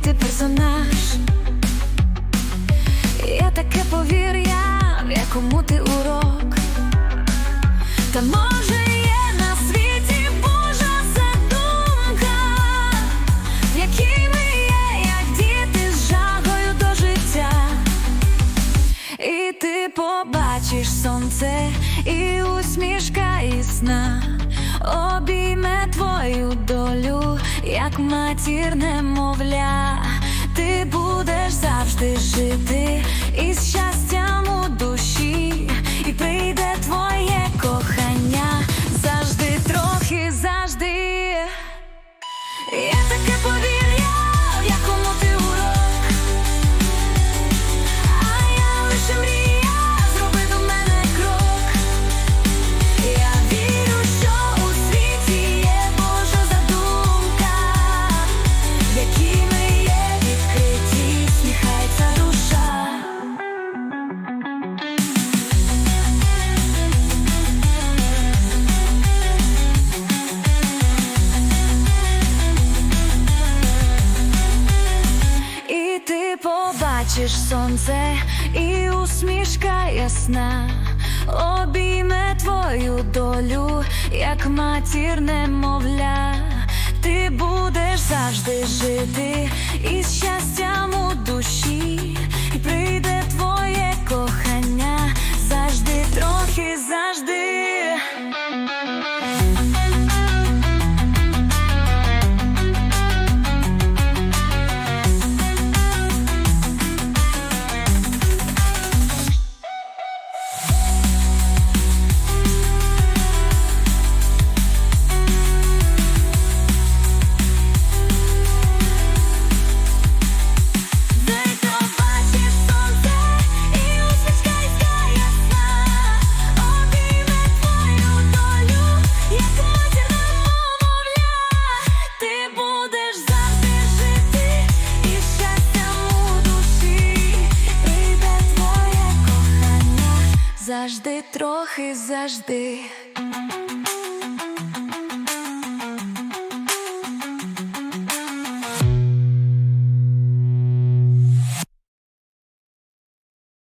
персонаж. Є таке повір'я, в якому ти урок. Та може є на світі Божа задумка, в є, як діти з жагою до життя. І ти побачиш сонце і усмішка і сна обійме твою як матір немовля. Ти будеш завжди жити із щастям у душі, і прийде твоє побачиш сонце і усмішка ясна, обійме твою долю, як матір немовля. Ти будеш завжди жити із щастям у душі, і прийде твоє кохання завжди, трохи завжди. Завжди, трохи завжди.